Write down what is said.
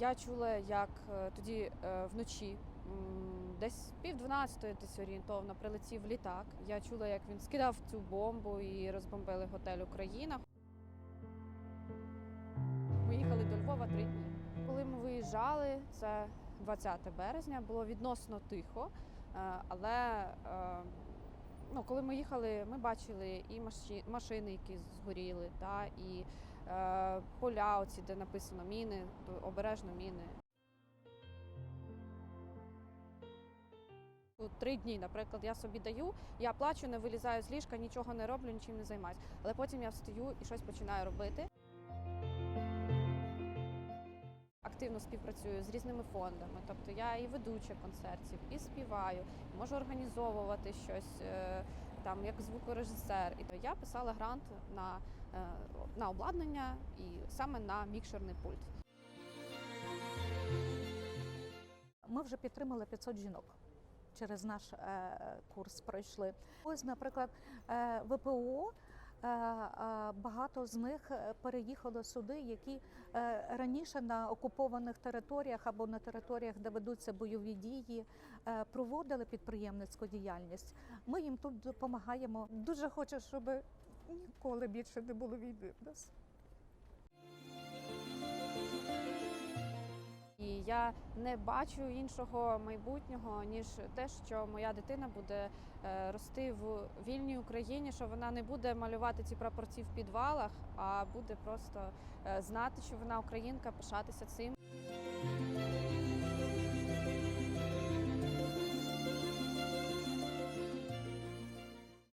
Я чула, як е, тоді е, вночі, десь пів дванадцятої, десь орієнтовно, прилетів літак. Я чула, як він скидав цю бомбу і розбомбили готель Україна. Ми їхали до Львова три дні. Коли ми виїжджали, це 20 березня, було відносно тихо, е, але ну, коли ми їхали, ми бачили і машини, які згоріли, та, і поля, оці, де написано міни, обережно міни. Три дні, наприклад, я собі даю, я плачу, не вилізаю з ліжка, нічого не роблю, нічим не займаюся. Але потім я встаю і щось починаю робити. Активно співпрацюю з різними фондами, тобто я і ведуча концертів, і співаю, можу організовувати щось е, там як звукорежисер. І то я писала грант на, е, на обладнання і саме на мікшерний пульт. Ми вже підтримали 500 жінок. Через наш е, курс пройшли. Ось, наприклад, е, ВПО. Е, е, Багато з них переїхали переїхало сюди, які е, раніше на окупованих територіях або на територіях, де ведуться бойові дії, е, проводили підприємницьку діяльність. Ми їм тут допомагаємо. Дуже хочу, щоб ніколи більше не було війни в нас. Я не бачу іншого майбутнього, ніж те, що моя дитина буде е, рости в вільній Україні, що вона не буде малювати ці прапорці в підвалах, а буде просто е, знати, що вона українка, пишатися цим.